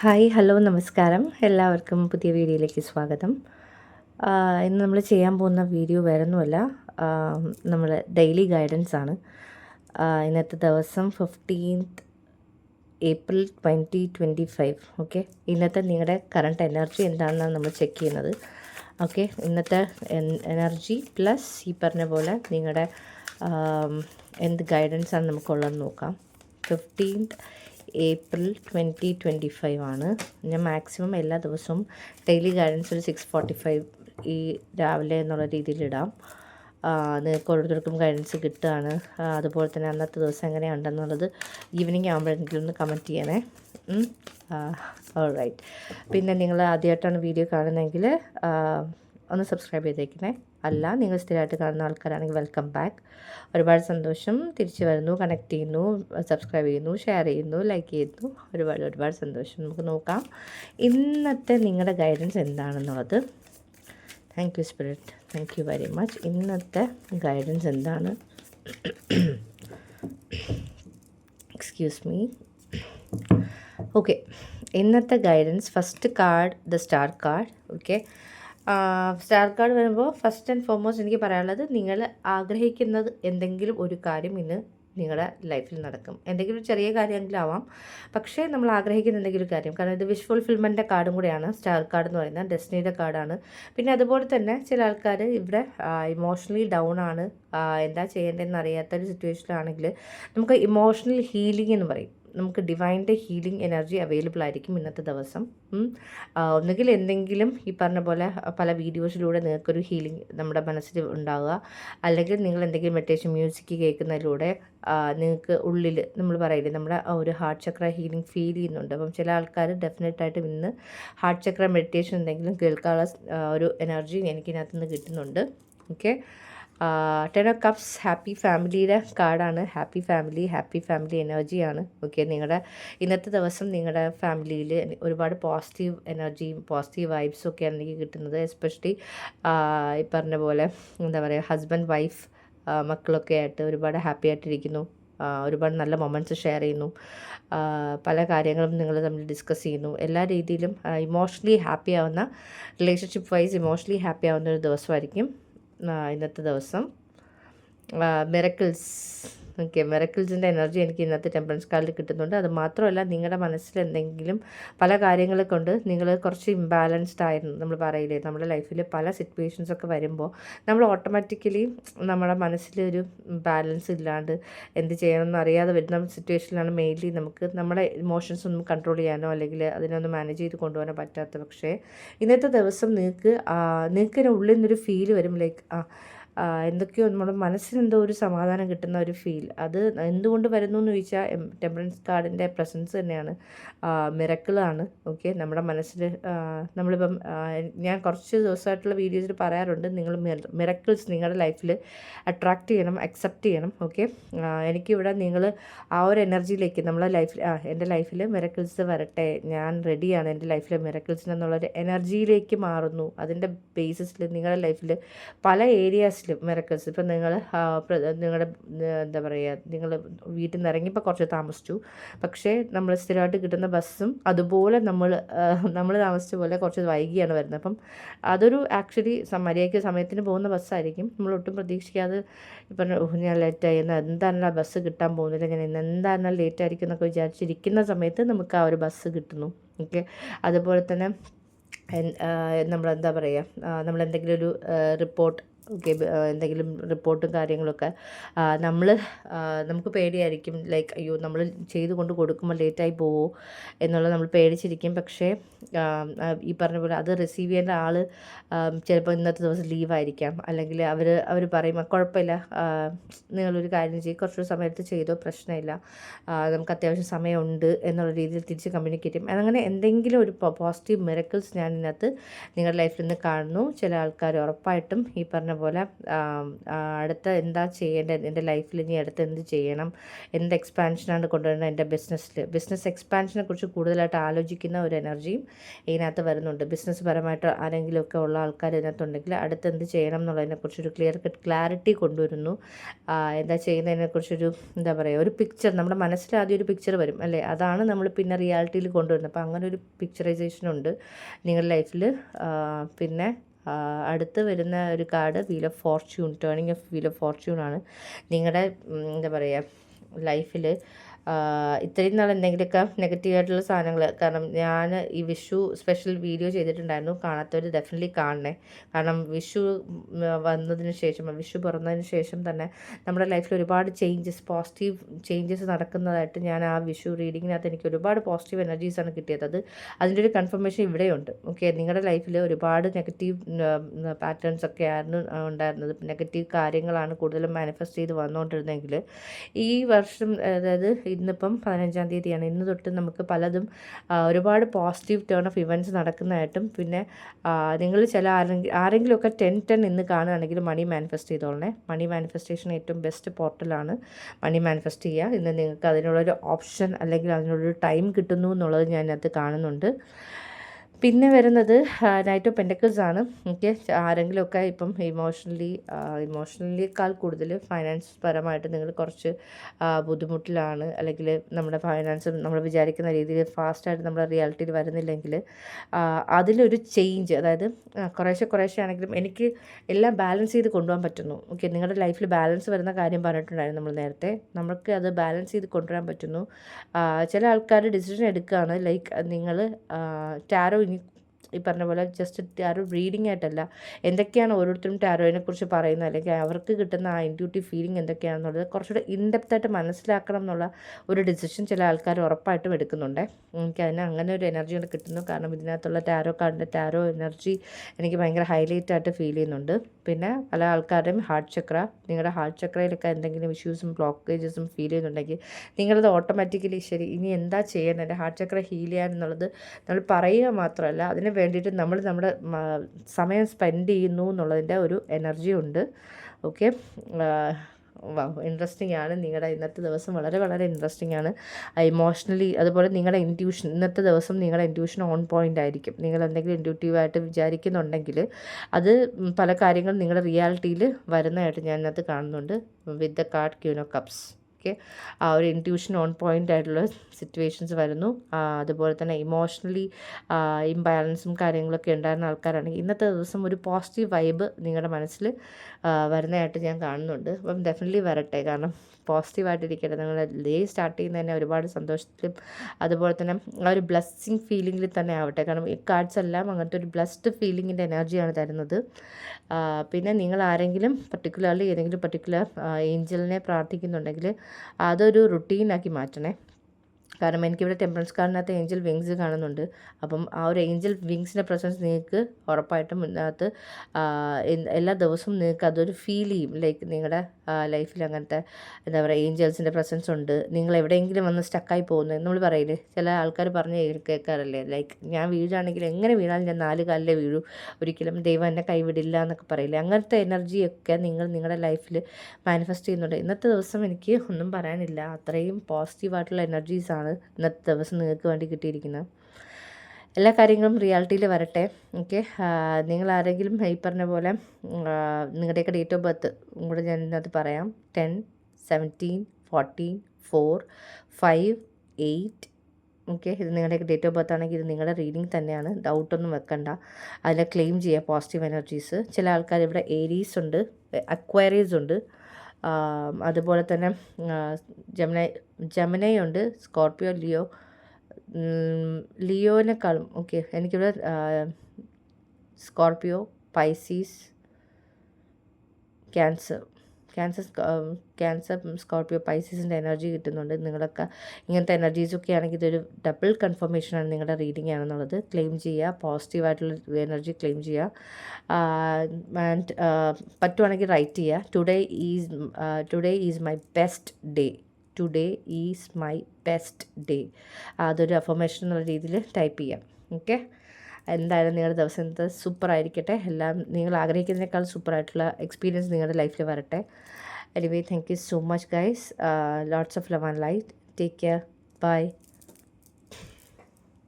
Hi hello നമസ്കാരം. എല്ലാവർക്കും പുതിയ വീഡിയോയിലേക്ക് സ്വാഗതം. ഇന്ന് നമ്മൾ ചെയ്യാൻ പോകുന്ന വീഡിയോ വേറൊന്നുമല്ല. നമ്മൾ ഡെയിലി ഗൈഡൻസ് ആണ്. ഇന്നത്തെ ദിവസം fifteenth April twenty twenty five okay ഇന്നത്തെ നിങ്ങളുടെ കറണ്ട് എനർജി എന്താണെന്നാണ് നമ്മൾ ചെക്ക് ചെയ്യുന്നത്. ഓക്കെ ഇന്നത്തെ എനർജി പ്ലസ് ഈ പറഞ്ഞ പോലെ നിങ്ങളുടെ എന്ത് ഗൈഡൻസ് ആണ് നമുക്കുള്ളതെന്ന് നോക്കാം. Fifteenth April twenty twenty five ആണ്. ഞാൻ മാക്സിമം എല്ലാ ദിവസവും ഡെയിലി ഗൈഡൻസ് ഒരു സിക്സ് ഫോർട്ടി ഫൈവ് ഈ രാവിലെ എന്നുള്ള ആ, നിങ്ങൾക്ക് ഓരോരുത്തർക്കും ഗൈഡൻസ് കിട്ടുകയാണ്. അതുപോലെ തന്നെ അന്നത്തെ ദിവസം എങ്ങനെയുണ്ടെന്നുള്ളത് ഈവനിങ് ആകുമ്പോഴെങ്കിലും ഒന്ന് കമന്റ് ചെയ്യണേ. ഓൾ റൈറ്റ് പിന്നെ നിങ്ങൾ ആദ്യമായിട്ടാണ് വീഡിയോ കാണുന്നതെങ്കിൽ ഒന്ന് സബ്സ്ക്രൈബ് ചെയ്തേക്കണേ. അല്ല നിങ്ങൾ സ്ഥിരമായിട്ട് കാണുന്ന ആൾക്കാരാണെങ്കിൽ വെൽക്കം ബാക്ക് ഒരുപാട് സന്തോഷം. തിരിച്ചു വരുന്നു കണക്ട് ചെയ്യുന്നു സബ്സ്ക്രൈബ് ചെയ്യുന്നു ഷെയർ ചെയ്യുന്നു ലൈക്ക് ചെയ്യുന്നു. ഒരുപാട് ഒരുപാട് സന്തോഷം. നമുക്ക് നോക്കാം. ഇന്നത്തെ നിങ്ങളുടെ ഗൈഡൻസ് എന്താണെന്നുള്ളത്. Thank you spirit thank you very much ഇന്നത്തെ ഗൈഡൻസ് എന്താണ്? എക്സ്ക്യൂസ് മീ ഓക്കെ ഇന്നത്തെ guidance first card the star card okay star card വരുമ്പോൾ ഫസ്റ്റ് ആൻഡ് ഫോർമോസ്റ്റ് എനിക്ക് പറയാനുള്ളത് നിങ്ങൾ ആഗ്രഹിക്കുന്നത് എന്തെങ്കിലും ഒരു കാര്യം ഇന്ന് നിങ്ങളുടെ ലൈഫിൽ നടക്കും. എന്തെങ്കിലും ചെറിയ കാര്യമെങ്കിലും ആവാം. പക്ഷേ നമ്മൾ ആഗ്രഹിക്കുന്ന എന്തെങ്കിലും കാര്യം. കാരണം ഇത് വിഷ് ഫുൾഫിൽമെന്റെ കാർഡും കൂടെയാണ്. സ്റ്റാർ കാർഡ് എന്ന് പറയുന്നത് ഡെസ്റ്റിനിയുടെ കാർഡാണ് പിന്നെ അതുപോലെ തന്നെ ചില ആൾക്കാർ ഇവിടെ ഇമോഷണലി ഡൗൺ ആണ്. എന്താ ചെയ്യേണ്ടതെന്ന് അറിയാത്ത ഒരു സിറ്റുവേഷനിലാണെങ്കിൽ നമുക്ക് ഇമോഷണൽ ഹീലിംഗ് എന്ന് പറയും. നമുക്ക് ഡിവൈന്റെ ഹീലിംഗ് എനർജി അവൈലബിൾ ആയിരിക്കും ഇന്നത്തെ ദിവസം. ഒന്നുകിൽ എന്തെങ്കിലും ഈ പറഞ്ഞ പോലെ പല വീഡിയോസിലൂടെ നിങ്ങൾക്കൊരു ഹീലിംഗ് നമ്മുടെ മനസ്സിൽ ഉണ്ടാവുക. അല്ലെങ്കിൽ നിങ്ങൾ എന്തെങ്കിലും മെഡിറ്റേഷൻ മ്യൂസിക് കേൾക്കുന്നതിലൂടെ നിങ്ങൾക്ക് ഉള്ളിൽ നമ്മൾ പറയില്ലേ നമ്മുടെ ഒരു ഹാർട്ട് ചക്ര ഹീലിംഗ് ഫീൽ ചെയ്യുന്നുണ്ട്. അപ്പം ചില ആൾക്കാർ ഡെഫിനറ്റായിട്ടും ഇന്ന് ഹാർട്ട് ചക്ര മെഡിറ്റേഷൻ എന്തെങ്കിലും കേൾക്കാനുള്ള ഒരു എനർജി എനിക്കിനകത്തുനിന്ന് കിട്ടുന്നുണ്ട്. Okay ten of cups happy ഫാമിലിയുടെ കാർഡാണ്. ഹാപ്പി ഫാമിലി ഹാപ്പി ഫാമിലി എനർജിയാണ് ഓക്കെ നിങ്ങളുടെ ഇന്നത്തെ ദിവസം നിങ്ങളുടെ ഫാമിലിയിൽ ഒരുപാട് പോസിറ്റീവ് എനർജിയും പോസിറ്റീവ് വൈബ്സും ഒക്കെയാണ് എനിക്ക് കിട്ടുന്നത്. എസ്പെഷ്യലി ഈ പറഞ്ഞ പോലെ എന്താ പറയുക ഹസ്ബൻഡ് വൈഫ് മക്കളൊക്കെ ആയിട്ട് ഒരുപാട് ഹാപ്പി ആയിട്ടിരിക്കുന്നു. ഒരുപാട് നല്ല മൊമെന്റ്സ് ഷെയർ ചെയ്യുന്നു. പല കാര്യങ്ങളും നിങ്ങൾ തമ്മിൽ ഡിസ്കസ് ചെയ്യുന്നു. എല്ലാ രീതിയിലും ഇമോഷണലി ഹാപ്പി ആവുന്ന റിലേഷൻഷിപ്പ് വൈസ് ഇമോഷണലി ഹാപ്പി ആവുന്ന ഒരു ദിവസമായിരിക്കും. ഇന്നത്തെ ദിവസം. മിറക്കിൾസ് ഓക്കെ മെറക്കിൾസിന്റെ എനർജി എനിക്ക് ഇന്നത്തെ ടെമ്പറൻസ് കാർഡിൽ കിട്ടുന്നുണ്ട്. അത് മാത്രമല്ല നിങ്ങളുടെ മനസ്സിൽ എന്തെങ്കിലും പല കാര്യങ്ങൾ കൊണ്ട് നിങ്ങൾ കുറച്ച് ഇംബാലൻസ്ഡ് ആയിരുന്നു നമ്മൾ പറയില്ലേ? നമ്മുടെ ലൈഫിൽ പല സിറ്റുവേഷൻസ് ഒക്കെ വരുമ്പോൾ നമ്മൾ ഓട്ടോമാറ്റിക്കലി നമ്മുടെ മനസ്സിൽ ഒരു ബാലൻസ് ഇല്ലാണ്ട് എന്ത് ചെയ്യണമെന്ന് അറിയാതെ വരുന്ന സിറ്റുവേഷനിലാണ് മെയിൻലി നമുക്ക് നമ്മുടെ ഇമോഷൻസ് ഒന്നും കൺട്രോൾ ചെയ്യാനോ അല്ലെങ്കിൽ അതിനൊന്നും മാനേജ് ചെയ്ത് കൊണ്ടുപോകാനോ പറ്റാത്ത പക്ഷേ ഇന്നത്തെ ദിവസം നിങ്ങൾക്ക് നിങ്ങൾക്ക് ഉള്ളിൽ നിന്നൊരു ഫീൽ വരും. ലൈക്ക് എന്തൊക്കെയോ നമ്മുടെ മനസ്സിനെന്തോ ഒരു സമാധാനം കിട്ടുന്ന ഒരു ഫീൽ അത് എന്തുകൊണ്ട് വരുന്നു എന്ന് ചോദിച്ചാൽ ടെമ്പറൻസ് കാർഡിന്റെ പ്രസൻസ് തന്നെയാണ്. മിറക്കിളാണ് ഓക്കെ നമ്മുടെ മനസ്സിൽ നമ്മളിപ്പം ഞാൻ കുറച്ച് ദിവസമായിട്ടുള്ള വീഡിയോസിൽ പറയാറുണ്ട്. നിങ്ങൾ മിറക്കിൾസ് നിങ്ങളുടെ ലൈഫിൽ അട്രാക്റ്റ് ചെയ്യണം അക്സെപ്റ്റ് ചെയ്യണം. ഓക്കെ എനിക്കിവിടെ നിങ്ങൾ ആ ഒരു എനർജിയിലേക്ക് നമ്മളെ ലൈഫിൽ എന്റെ ലൈഫിൽ മിറക്കിൾസ് വരട്ടെ. ഞാൻ റെഡിയാണ് എന്റെ ലൈഫിൽ മിറക്കിൾസിനെന്നുള്ളൊരു എനർജിയിലേക്ക് മാറുന്നു. അതിന്റെ ബേസിസിൽ നിങ്ങളുടെ ലൈഫിൽ പല ഏരിയാസിലും മിറക്കിൾസ് ഇപ്പം നിങ്ങൾ നിങ്ങളുടെ എന്താ പറയുക നിങ്ങൾ വീട്ടിൽ നിന്ന് ഇറങ്ങിയപ്പോൾ കുറച്ച് താമസിച്ചു. പക്ഷേ നമ്മൾ സ്ഥിരമായിട്ട് കിട്ടുന്ന ബസ്സും അതുപോലെ നമ്മൾ നമ്മൾ താമസിച്ച പോലെ കുറച്ച് വൈകിയാണ് വരുന്നത്. അപ്പം അതൊരു ആക്ച്വലി മര്യാദയ്ക്ക് സമയത്തിന് പോകുന്ന ബസ്സായിരിക്കും. നമ്മൾ ഒട്ടും പ്രതീക്ഷിക്കാതെ ഇപ്പം "ഓ, ഞാൻ ലേറ്റായി. എന്നാൽ എന്താണല്ലോ ബസ് കിട്ടാൻ പോകുന്നില്ല ഞാൻ ഇന്ന് എന്താണല്ലോ ലേറ്റ് ആയിരിക്കും എന്നൊക്കെ വിചാരിച്ചിരിക്കുന്ന സമയത്ത് നമുക്ക് ആ ഒരു ബസ് കിട്ടുന്നു. ഓക്കെ? അതുപോലെ തന്നെ നമ്മളെന്താ പറയുക നമ്മളെന്തെങ്കിലും ഒരു റിപ്പോർട്ട് എന്തെങ്കിലും റിപ്പോർട്ടും കാര്യങ്ങളൊക്കെ നമ്മൾ നമുക്ക് പേടിയായിരിക്കും. ലൈക്ക് അയ്യോ നമ്മൾ ചെയ്ത് കൊണ്ട് കൊടുക്കുമ്പോൾ ലേറ്റായി പോവോ എന്നുള്ളത് നമ്മൾ പേടിച്ചിരിക്കും. പക്ഷേ ഈ പറഞ്ഞ പോലെ അത് റിസീവ് ചെയ്യേണ്ട ആൾ ചിലപ്പോൾ ഇന്നത്തെ ദിവസം ലീവായിരിക്കാം അല്ലെങ്കിൽ അവർ അവർ പറയും "ആ, കുഴപ്പമില്ല നിങ്ങളൊരു കാര്യം ചെയ്യും. കുറച്ചൊരു സമയത്ത് ചെയ്തോ പ്രശ്നമില്ല. നമുക്ക് അത്യാവശ്യം സമയമുണ്ട് എന്നുള്ള രീതിയിൽ തിരിച്ച് കമ്മ്യൂണിക്കേറ്റ് ചെയ്യും. അങ്ങനെ എന്തെങ്കിലും ഒരു പോസിറ്റീവ് മിറക്കിൾസ് ഞാൻ ഇതിനകത്ത് നിങ്ങളുടെ ലൈഫിൽ നിന്ന് കാണുന്നു. ചില ആൾക്കാർ ഉറപ്പായിട്ടും ഈ പറഞ്ഞ പോലെ അടുത്ത എന്താ ചെയ്യേണ്ടത്? എന്റെ ലൈഫിൽ ഇനി അടുത്ത് എന്ത് ചെയ്യണം? എന്ത് എക്സ്പാൻഷനാണ് കൊണ്ടുവരുന്നത്? എന്റെ ബിസിനസ്സിൽ ബിസിനസ് എക്സ്പാൻഷനെ കുറിച്ച് കൂടുതലായിട്ട് ആലോചിക്കുന്ന ഒരു എനർജിയും ഇതിനകത്ത് വരുന്നുണ്ട്. ബിസിനസ് പരമായിട്ട് ആരെങ്കിലുമൊക്കെ ഉള്ള ആൾക്കാർ ഇതിനകത്തുണ്ടെങ്കിൽ അടുത്ത് എന്ത് ചെയ്യണം എന്നുള്ളതിനെക്കുറിച്ചൊരു ക്ലിയർ കട്ട് ക്ലാരിറ്റി കൊണ്ടുവരുന്നു. എന്താ ചെയ്യുന്നതിനെക്കുറിച്ചൊരു എന്താ പറയുക ഒരു പിക്ചർ നമ്മുടെ മനസ്സിൽ ആദ്യം ഒരു പിക്ചർ വരും അല്ലേ? അതാണ് നമ്മൾ പിന്നെ റിയാലിറ്റിയിൽ കൊണ്ടുവരുന്നത്. അപ്പോൾ അങ്ങനെ ഒരു പിക്ചറൈസേഷൻ ഉണ്ട് നിങ്ങളുടെ ലൈഫിൽ പിന്നെ അടുത്ത് വരുന്ന ഒരു card wheel of fortune turning of wheel of fortune ആണ്. നിങ്ങളുടെ എന്താ പറയുക ലൈഫിൽ ഇത്രയും നാൾ എന്തെങ്കിലുമൊക്കെ നെഗറ്റീവായിട്ടുള്ള സാധനങ്ങൾ. കാരണം ഞാൻ ഈ വിഷു സ്പെഷ്യൽ വീഡിയോ ചെയ്തിട്ടുണ്ടായിരുന്നു. കാണാത്തവർ ഡെഫിനറ്റ്ലി കാണണേ. കാരണം വിഷു വന്നതിന് ശേഷം വിഷു പിറന്നതിന് ശേഷം തന്നെ നമ്മുടെ ലൈഫിൽ ഒരുപാട് ചേഞ്ചസ് പോസിറ്റീവ് ചേഞ്ചസ് നടക്കുന്നതായിട്ട് ഞാൻ ആ വിഷു റീഡിങ്ങിനകത്ത് എനിക്ക് ഒരുപാട് പോസിറ്റീവ് എനർജീസാണ് കിട്ടിയത്. അത് അതിന്റെ ഒരു കൺഫർമേഷൻ ഇവിടെയുണ്ട്. ഓക്കെ നിങ്ങളുടെ ലൈഫിൽ ഒരുപാട് നെഗറ്റീവ് പാറ്റേൺസ് ഒക്കെ ആയിരുന്നു ഉണ്ടായിരുന്നത്. നെഗറ്റീവ് കാര്യങ്ങളാണ് കൂടുതലും മാനിഫെസ്റ്റ് ചെയ്ത് വന്നുകൊണ്ടിരുന്നെങ്കിൽ ഈ വർഷം അതായത് ഇന്നിപ്പം പതിനഞ്ചാം തീയതിയാണ്. ഇന്ന് തൊട്ട് നമുക്ക് പലതും ഒരുപാട് പോസിറ്റീവ് ടേൺ ഓഫ് ഇവന്റ്സ് നടക്കുന്നതായിട്ടും പിന്നെ നിങ്ങൾ ചില ആരെങ്കിലും ആരെങ്കിലുമൊക്കെ ടെൻ ടെൻ ഇന്ന് കാണുകയാണെങ്കിൽ മണി മാനിഫെസ്റ്റ് ചെയ്തോളണേ. മണി മാനിഫെസ്റ്റേഷൻ ഏറ്റവും ബെസ്റ്റ് പോർട്ടലാണ് മണി മാനിഫെസ്റ്റ് ചെയ്യുക. ഇന്ന് നിങ്ങൾക്ക് അതിനുള്ളൊരു ഓപ്ഷൻ അല്ലെങ്കിൽ അതിനുള്ളൊരു ടൈം കിട്ടുന്നു എന്നുള്ളത് അതിനകത്ത് കാണുന്നുണ്ട്. പിന്നെ വരുന്നത് നൈറ്റ് ഓഫ് പെൻഡക്കിൾസ് ആണ്. ഓക്കെ ആരെങ്കിലുമൊക്കെ ഇപ്പം ഇമോഷണലി ഇമോഷണലിയേക്കാൾ കൂടുതൽ ഫൈനാൻസ് പരമായിട്ട് നിങ്ങൾ കുറച്ച് ബുദ്ധിമുട്ടിലാണ്. അല്ലെങ്കിൽ നമ്മുടെ ഫൈനാൻസ് നമ്മൾ വിചാരിക്കുന്ന രീതിയിൽ ഫാസ്റ്റായിട്ട് നമ്മുടെ റിയാലിറ്റിയിൽ വരുന്നില്ലെങ്കിൽ അതിലൊരു ചേഞ്ച് അതായത് കുറേശ്ശെ കുറേശ്ശെ ആണെങ്കിലും എനിക്ക് എല്ലാം ബാലൻസ് ചെയ്ത് കൊണ്ടുപോകാൻ പറ്റുന്നു. ഓക്കെ നിങ്ങളുടെ ലൈഫിൽ ബാലൻസ് വരുന്ന കാര്യം പറഞ്ഞിട്ടുണ്ടായിരുന്നു നമ്മൾ നേരത്തെ. നമുക്ക് അത് ബാലൻസ് ചെയ്ത് കൊണ്ടുവരാൻ പറ്റുന്നു. ചില ആൾക്കാർ ഡിസിഷൻ എടുക്കുകയാണ് ലൈക്ക് നിങ്ങൾ ടാരോ ഈ പറഞ്ഞ പോലെ ജസ്റ്റ് ടാരോ റീഡിങ് ആയിട്ടല്ല. എന്തൊക്കെയാണ് ഓരോരുത്തരും ടാരോയിനെ കുറിച്ച് പറയുന്നത്? അല്ലെങ്കിൽ അവർക്ക് കിട്ടുന്ന ആ ഇന്റ്യൂട്ടീവ് ഫീലിംഗ് എന്തൊക്കെയാണെന്നുള്ളത് കുറച്ചുകൂടെ ഇൻഡെപ്തായിട്ട് മനസ്സിലാക്കണം എന്നുള്ള ഒരു ഡിസിഷൻ ചില ആൾക്കാർ ഉറപ്പായിട്ടും എടുക്കുന്നുണ്ട്. എനിക്ക് അതിന് അങ്ങനെ ഒരു എനർജി കിട്ടുന്നു. കാരണം ഇതിനകത്തുള്ള ടാരോ കാർഡിന്റെ ടാരോ എനർജി എനിക്ക് ഭയങ്കര ഹൈലൈറ്റ് ആയിട്ട് ഫീൽ ചെയ്യുന്നുണ്ട്. പിന്നെ പല ആൾക്കാരുടെയും ഹാർട്ട് ചക്ര നിങ്ങളുടെ ഹാർട്ട് ചക്രയിലൊക്കെ എന്തെങ്കിലും ഇഷ്യൂസും ബ്ലോക്കേജസും ഫീൽ ചെയ്യുന്നുണ്ടെങ്കിൽ നിങ്ങളത് ഓട്ടോമാറ്റിക്കലി ശരി ഇനി എന്താ ചെയ്യേണ്ടത് ഹാർട്ട് ചക്ര ഹീൽ ചെയ്യാൻ എന്നുള്ളത് നമ്മൾ പറയുക മാത്രമല്ല അതിന് വേണ്ടിയിട്ട് നമ്മൾ നമ്മുടെ സമയം സ്പെൻഡ് ചെയ്യുന്നു എന്നുള്ളതിന്റെ ഒരു എനർജി ഉണ്ട്. ഓക്കെ ഇൻട്രസ്റ്റിംഗ് ആണ്. നിങ്ങളുടെ ഇന്നത്തെ ദിവസം വളരെ വളരെ ഇൻട്രസ്റ്റിംഗ് ആണ്. ഇമോഷണലി അതുപോലെ നിങ്ങളുടെ ഇന്റ്യൂഷൻ ഇന്നത്തെ ദിവസം നിങ്ങളുടെ ഇന്റ്യൂഷൻ ഓൺ പോയിന്റ് ആയിരിക്കും. നിങ്ങൾ എന്തെങ്കിലും ഇന്റ്യൂട്ടീവായിട്ട് വിചാരിക്കുന്നുണ്ടെങ്കിൽ അത് പല കാര്യങ്ങളും നിങ്ങളുടെ റിയാലിറ്റിയിൽ വരുന്നതായിട്ട് ഞാൻ ഇന്നത്തെ കാണുന്നുണ്ട്. With the card queen of cups okay ആ ഒരു ഇന്റ്യൂഷൻ ഓൺ പോയിന്റ് ആയിട്ടുള്ള സിറ്റുവേഷൻസ് വരുന്നു. അതുപോലെ തന്നെ ഇമോഷണലി ഇംബാലൻസും കാര്യങ്ങളൊക്കെ ഉണ്ടായിരുന്ന ആൾക്കാരാണെങ്കിൽ ഇന്നത്തെ ദിവസം ഒരു പോസിറ്റീവ് വൈബ് നിങ്ങളുടെ മനസ്സിൽ വരുന്നതായിട്ട് ഞാൻ കാണുന്നുണ്ട്. അപ്പം ഡെഫിനറ്റ്ലി വരട്ടെ. കാരണം പോസിറ്റീവായിട്ടിരിക്കട്ടെ നിങ്ങൾ ഡേ സ്റ്റാർട്ട് ചെയ്യുന്ന തന്നെ ഒരുപാട് സന്തോഷത്തിലും അതുപോലെ തന്നെ ആ ഒരു ബ്ലെസ്സിങ് ഫീലിംഗിൽ തന്നെ ആവട്ടെ. കാരണം ഈ കാർഡ്സ് എല്ലാം അങ്ങനത്തെ ഒരു ബ്ലസ്ഡ് ഫീലിങ്ങിന്റെ എനർജിയാണ് തരുന്നത്. പിന്നെ നിങ്ങൾ ആരെങ്കിലും പർട്ടിക്കുലർലി ഏതെങ്കിലും പർട്ടിക്കുലർ ഏഞ്ചലിനെ പ്രാർത്ഥിക്കുന്നുണ്ടെങ്കിൽ അതൊരു റുട്ടീനാക്കി മാറ്റണേ. കാരണം എനിക്കിവിടെ ടെമ്പറൻസ് കാർഡിനകത്ത് ഏഞ്ചൽ വിങ്സ് കാണുന്നുണ്ട്. അപ്പം ആ ഒരു ഏഞ്ചൽ വിങ്സിന്റെ പ്രസൻസ് നിങ്ങൾക്ക് ഉറപ്പായിട്ടും ഇതിനകത്ത് എല്ലാ ദിവസവും നിങ്ങൾക്ക് അതൊരു ഫീൽ ചെയ്യും. ലൈക്ക് നിങ്ങളുടെ ലൈഫിൽ അങ്ങനത്തെ എന്താ പറയുക ഏഞ്ചൽസിന്റെ പ്രസൻസ് ഉണ്ട്. നിങ്ങൾ എവിടെയെങ്കിലും വന്ന് സ്റ്റക്കായി പോകുന്നത് നമ്മൾ പറയില്ലേ? ചില ആൾക്കാർ പറഞ്ഞ് കേൾക്കാറല്ലേ? ലൈക്ക് ഞാൻ വീഴാണെങ്കിൽ എങ്ങനെ വീണാലും ഞാൻ നാല് കാലിലെ വീഴും. ഒരിക്കലും ദൈവം എന്നെ കൈവിടില്ല എന്നൊക്കെ പറയില്ലേ? അങ്ങനത്തെ എനർജിയൊക്കെ നിങ്ങൾ നിങ്ങളുടെ ലൈഫിൽ മാനിഫെസ്റ്റ് ചെയ്യുന്നുണ്ട്. ഇന്നത്തെ ദിവസം എനിക്ക് ഒന്നും പറയാനില്ല. അത്രയും പോസിറ്റീവായിട്ടുള്ള എനർജീസാണ്. ആണ് ഇന്നത്തെ ദിവസം നിങ്ങൾക്ക് വേണ്ടി കിട്ടിയിരിക്കുന്നത്. എല്ലാ കാര്യങ്ങളും റിയാലിറ്റിയിൽ വരട്ടെ. ഓക്കെ? നിങ്ങൾ ആരെങ്കിലും ഈ പറഞ്ഞ പോലെ നിങ്ങളുടെയൊക്കെ ഡേറ്റ് ഓഫ് ബർത്ത് കൂടെ ഞാൻ ഇതിനകത്ത് പറയാം. Ten seventeen fourteen four five eight. Okay? ഇത് നിങ്ങളുടെയൊക്കെ ഡേറ്റ് ഓഫ് ബർത്ത് ആണെങ്കിൽ ഇത് നിങ്ങളുടെ റീഡിങ് തന്നെയാണ്. ഡൗട്ടൊന്നും വെക്കണ്ട. അതിൽ ക്ലെയിം ചെയ്യുക പോസിറ്റീവ് എനർജീസ്. ചില ആൾക്കാർ ഇവിടെ ഏരീസ് ഉണ്ട് അക്വയറീസ് ഉണ്ട്. അതുപോലെ തന്നെ ജമനൈ ജമനൈ ഉണ്ട് സ്കോർപ്പിയോ ലിയോ. ലിയോനേക്കാളും ഓക്കെ എനിക്കിവിടെ Scorpio Pisces Cancer. Cancer Cancer Scorpio പൈസീസിന്റെ energy കിട്ടുന്നുണ്ട്. നിങ്ങളൊക്കെ ഇങ്ങനത്തെ എനർജീസൊക്കെ ആണെങ്കിൽ ഇതൊരു ഡബിൾ കൺഫർമേഷനാണ് നിങ്ങളുടെ റീഡിംഗ് ആണെന്നുള്ളത്. ക്ലെയിം ചെയ്യുക പോസിറ്റീവായിട്ടുള്ള എനർജി ക്ലെയിം ചെയ്യുക. ആൻഡ് പറ്റുവാണെങ്കിൽ റൈറ്റ് ചെയ്യുക. Today is today is my best day today is my best day അതൊരു അഫർമേഷൻ എന്നുള്ള രീതിയിൽ ടൈപ്പ് ചെയ്യാം. ഓക്കെ എന്തായാലും നിങ്ങളുടെ ദിവസം സൂപ്പറായിരിക്കട്ടെ. എല്ലാം നിങ്ങൾ ആഗ്രഹിക്കുന്നതിനേക്കാൾ സൂപ്പറായിട്ടുള്ള എക്സ്പീരിയൻസ് നിങ്ങളുടെ ലൈഫിൽ വരട്ടെ. Anyway thank you so much guys lots of love and light take care bye